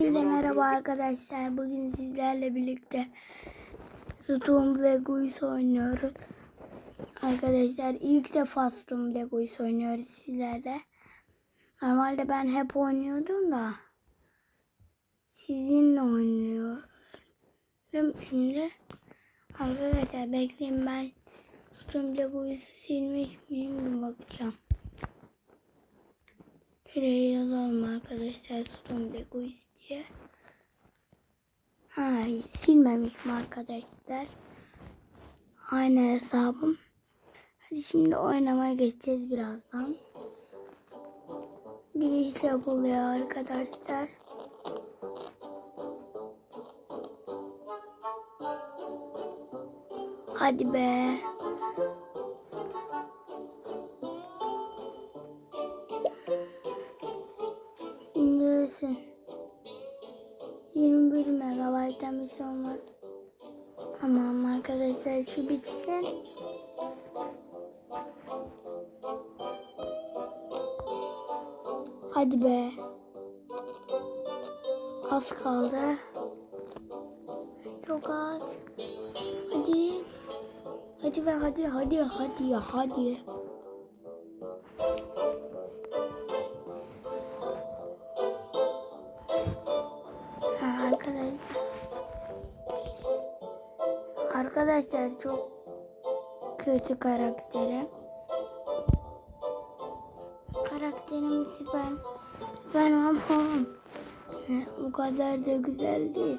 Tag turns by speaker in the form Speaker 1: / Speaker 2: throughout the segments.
Speaker 1: Herkese merhaba arkadaşlar. Bugün sizlerle birlikte Storm Lego'yu oynuyoruz. Arkadaşlar ilk defa Storm Lego'yu oynuyoruz sizlerle. Normalde ben hep oynuyordum da sizinle oynuyorum şimdi. Arkadaşlar bekleyin ben Storm Lego'yu silmiş miyim bakacağım. Şuraya yazalım arkadaşlar Storm Lego'yu diye. Ha, silmemişim arkadaşlar. Aynı hesabım. Hadi şimdi oynamaya geçeceğiz birazdan. Giriş yapılıyor arkadaşlar. Hadi be. 21 megabayttan bir şey olmaz. Tamam arkadaşlar şu bitsin. Hadi be. Az kaldı. Çok az. Hadi. Hadi ve hadi hadi hadi hadi. Arkadaşlar çok kötü karakteri. Karakterimizi ben ben ama bu kadar da güzel değil.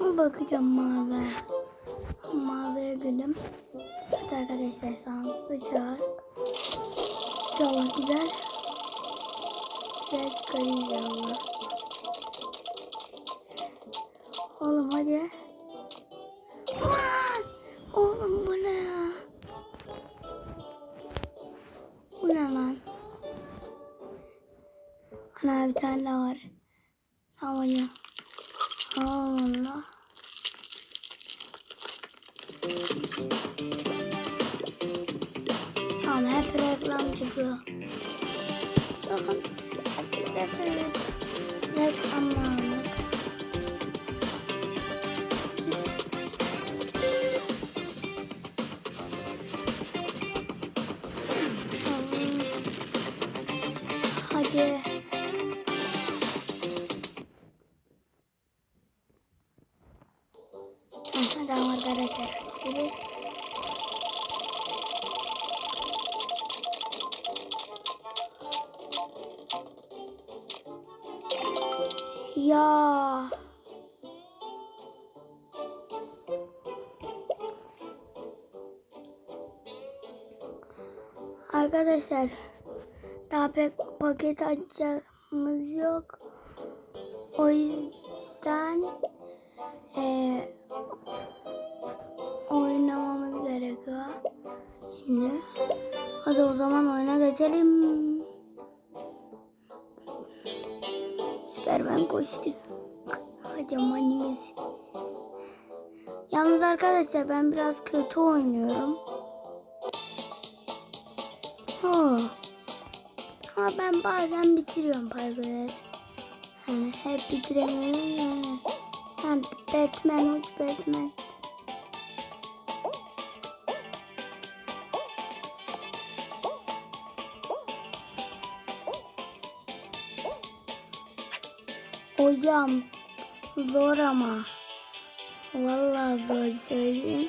Speaker 1: Bakacağım mavi. Maviye gülüm. Evet arkadaşlar sağlıklı çağır. İnşallah güzel. Güzel çıkar inşallah. Oğlum hadi. Arkadaşlar daha pek paket açacağımız yok. O yüzden eee oynamamız gerekiyor. Şimdi hadi o zaman oyuna geçelim. Süpermen koştu. Hadi manimiz. Yalnız arkadaşlar ben biraz kötü oynuyorum. Ama ben bazen bitiriyorum parkurları. Hani hep bitiremiyorum yani. Ben Batman, uç Batman. Hocam zor ama. Vallahi zor söyleyeyim.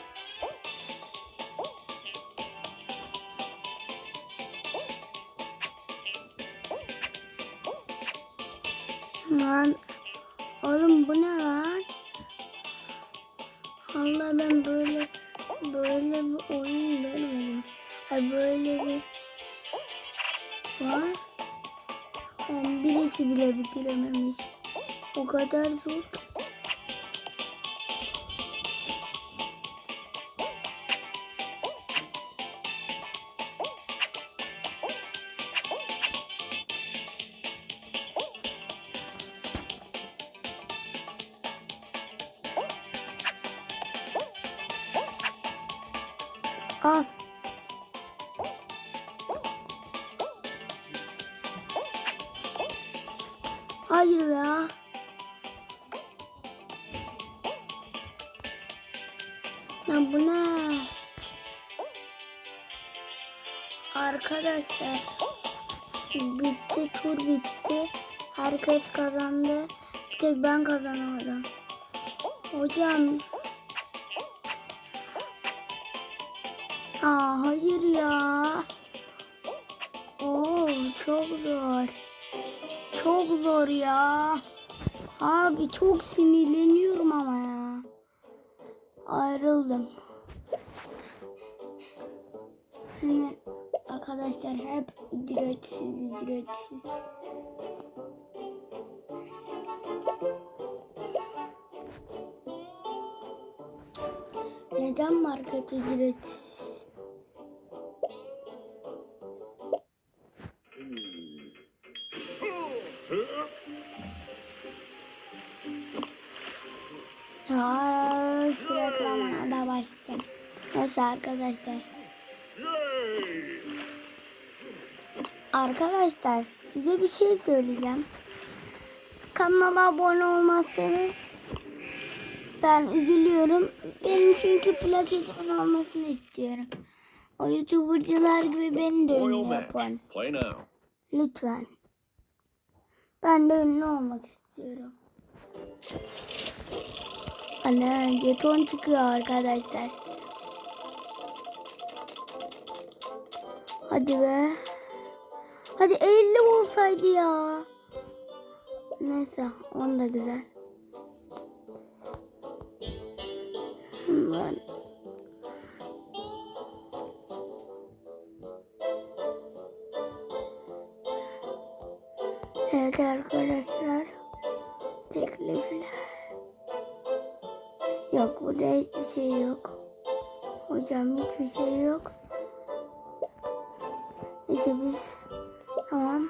Speaker 1: Kadar zor. Al. Hayır ya. Ya bu ne? Arkadaşlar bitti tur bitti. Herkes kazandı. Bir tek ben kazanamadım. Hocam. Aa hayır ya. Oo çok zor. Çok zor ya. Abi çok sinirleniyorum ama. Ayrıldım. Hani arkadaşlar hep ücretsiz ücretsiz. Neden market ücretsiz? Arkadaşlar. Arkadaşlar size bir şey söyleyeceğim. Kanala abone olmazsanız ben üzülüyorum. Benim çünkü plaketimin olmasını istiyorum. O youtubercılar gibi beni de ünlü yapın. Lütfen. Ben de ünlü olmak istiyorum. Ana jeton çıkıyor arkadaşlar. Hadi be. Hadi 50 olsaydı ya. Neyse 10 da güzel. Ben Neyse biz tamam.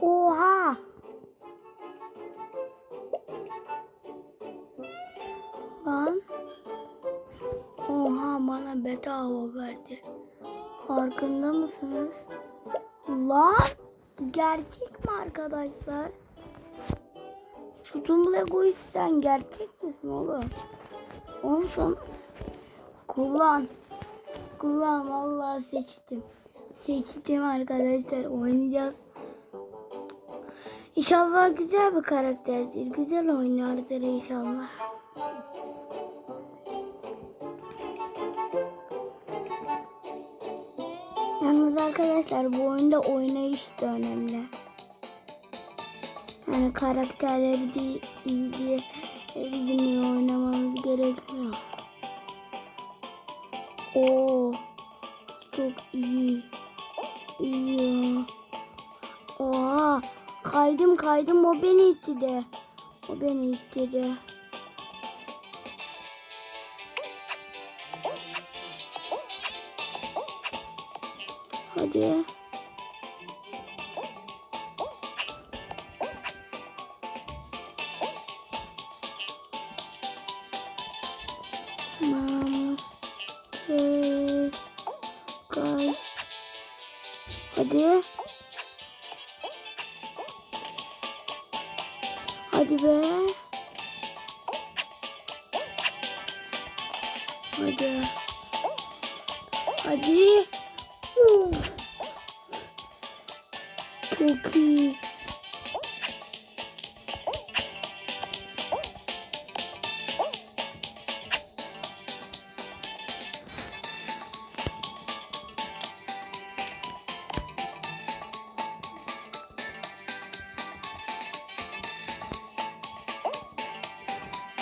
Speaker 1: Oha! Lan. Oha bana bedava verdi. Farkında mısınız? Lan gerçek mi arkadaşlar? Tutum Lego'yu sen gerçek misin oğlum? Oğlum sen kullan. Kullan vallahi seçtim. Seçtim arkadaşlar oynayacağız. İnşallah güzel bir karakterdir. Güzel oynardır inşallah. Yalnız arkadaşlar bu oyunda oynayış da önemli. Yani karakterleri de iyi diye e, bizim oynamamız gerekmiyor. Oo, çok iyi. İyi. ya. Oha, kaydım kaydım o beni itti de. O beni itti de. Hadi. Hadi. Hadi be. Hadi. Hadi. Çok iyi.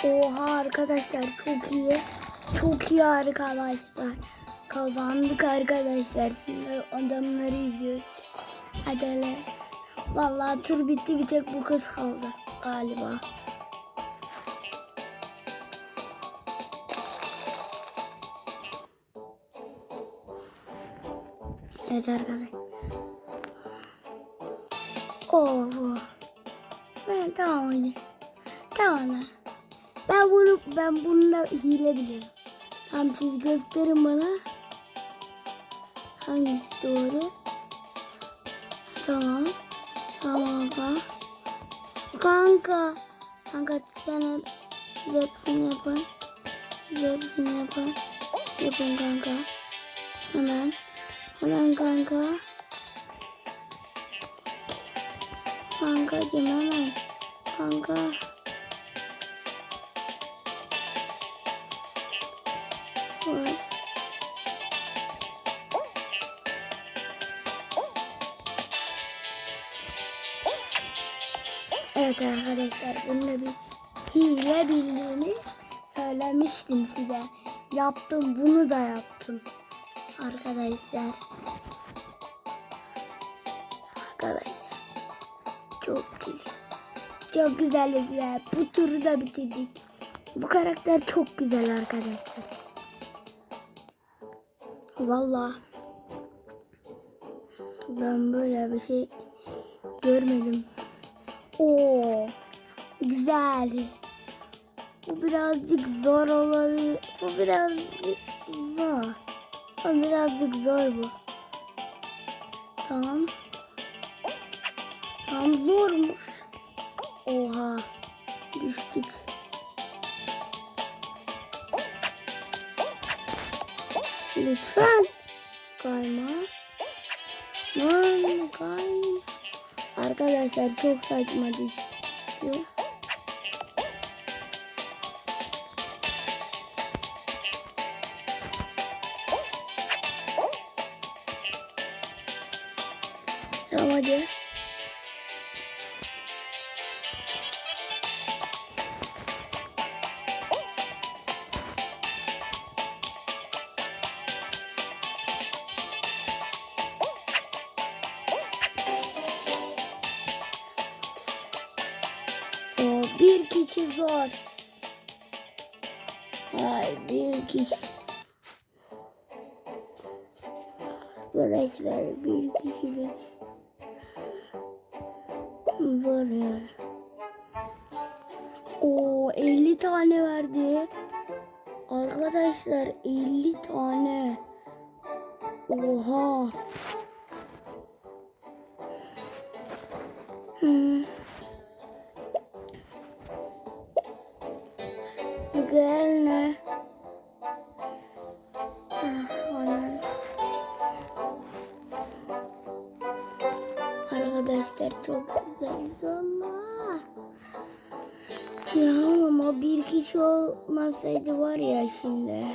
Speaker 1: Oha arkadaşlar çok iyi. Çok iyi arkadaşlar. Kazandık arkadaşlar. Şimdi adamları izliyoruz. Hadi. Vallahi tur bitti bir tek bu kız kaldı galiba. Evet arkadaşlar. Oo. Ben tamam hadi. Tamam lan. Ben bunu ben bununla hile biliyorum. Tamam siz gösterin bana. Hangisi doğru? Tamam. Tamam kanka. Kanka. Kanka sen hep hepsini yapın. Hepsini yapın. Yapın kanka. Hemen. Hemen kanka. Kankacım hemen. Kanka. Yaptım bunu da yaptım. Arkadaşlar. Arkadaşlar. Çok güzel. Çok güzel ya. Bu turu da bitirdik. Bu karakter çok güzel arkadaşlar. Vallahi ben böyle bir şey görmedim. Oo, güzel. Bu birazcık zor olabilir. Bu birazcık zor. Bu birazcık zor bu. Tamam. Tamam zormuş. Oha. Düştük. Lütfen. Kayma. Lan kayma. Arkadaşlar çok saçma düşüyor. Tamam hadi. O bir kişi zor. Ay bir kişi. Arkadaşlar bir kişilik. Zor ya. O 50 tane verdi. Arkadaşlar 50 tane. Oha. Arkadaşlar çok güzel ama. Ya ama bir kişi olmasaydı var ya şimdi.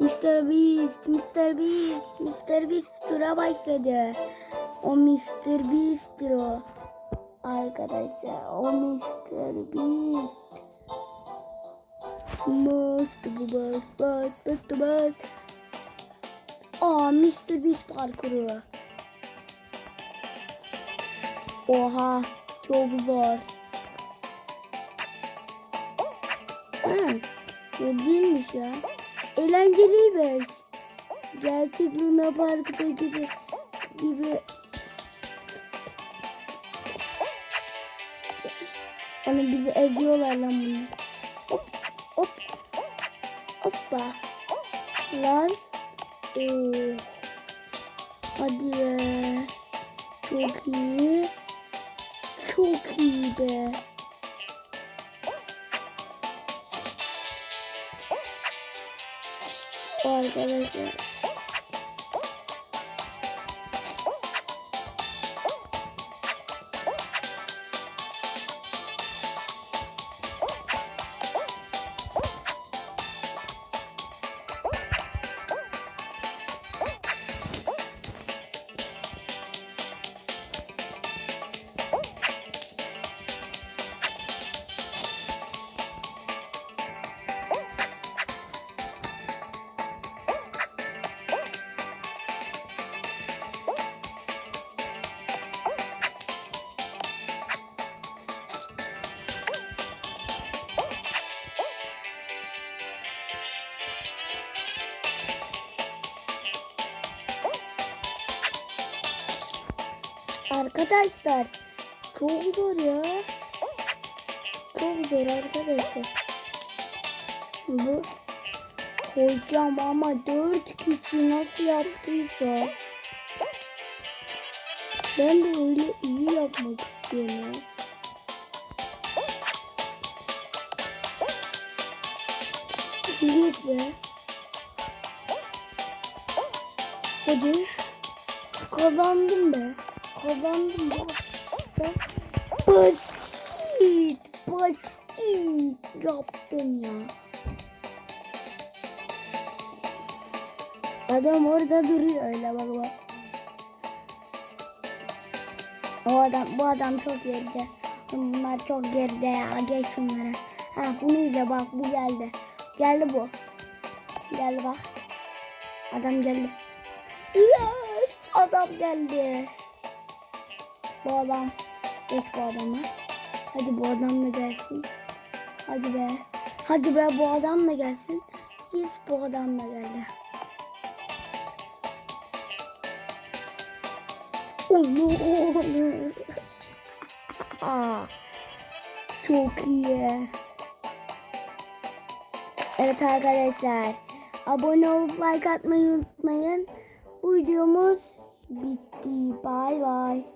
Speaker 1: Mr. Beast, Mr. Beast, Mr. Beast tura başladı. O Mr. Beast'tir o. Arkadaşlar o Mr. Beast. Bastı bu bas bas bastı bas. Aa Mr. Beast parkuru. Oha çok zor. Ha, bu değilmiş ya. Eğlenceliymiş. Gerçek Luna Park'ta gibi gibi Onu bizi eziyorlar lan bunu. Hop hop hoppa. Lan. Oo. Hadi be. Çok iyi. Çok iyi be. Arkadaşlar. Arkadaşlar çok zor ya. Çok zor arkadaşlar. Bu hocam ama dört kişi nasıl yaptıysa. Ben de öyle iyi yapmak istiyorum ya. Yes be. Hadi. Kazandım be. Kazandım be. Basit. Basit. Yaptım ya. Adam orada duruyor öyle bak bak. O adam, bu adam çok geride. Bunlar çok geride ya. Geç şunlara. Ha bunu izle bak bu geldi. Geldi bu. Geldi bak. Adam geldi. Yes! Adam geldi. Bu adam. Geç bu adamı. Hadi bu adam da gelsin. Hadi be. Hadi be bu adam da gelsin. Yes bu adam da geldi. Çok iyi. Evet arkadaşlar. Abone olup like atmayı unutmayın. Bu videomuz bitti. Bay bay.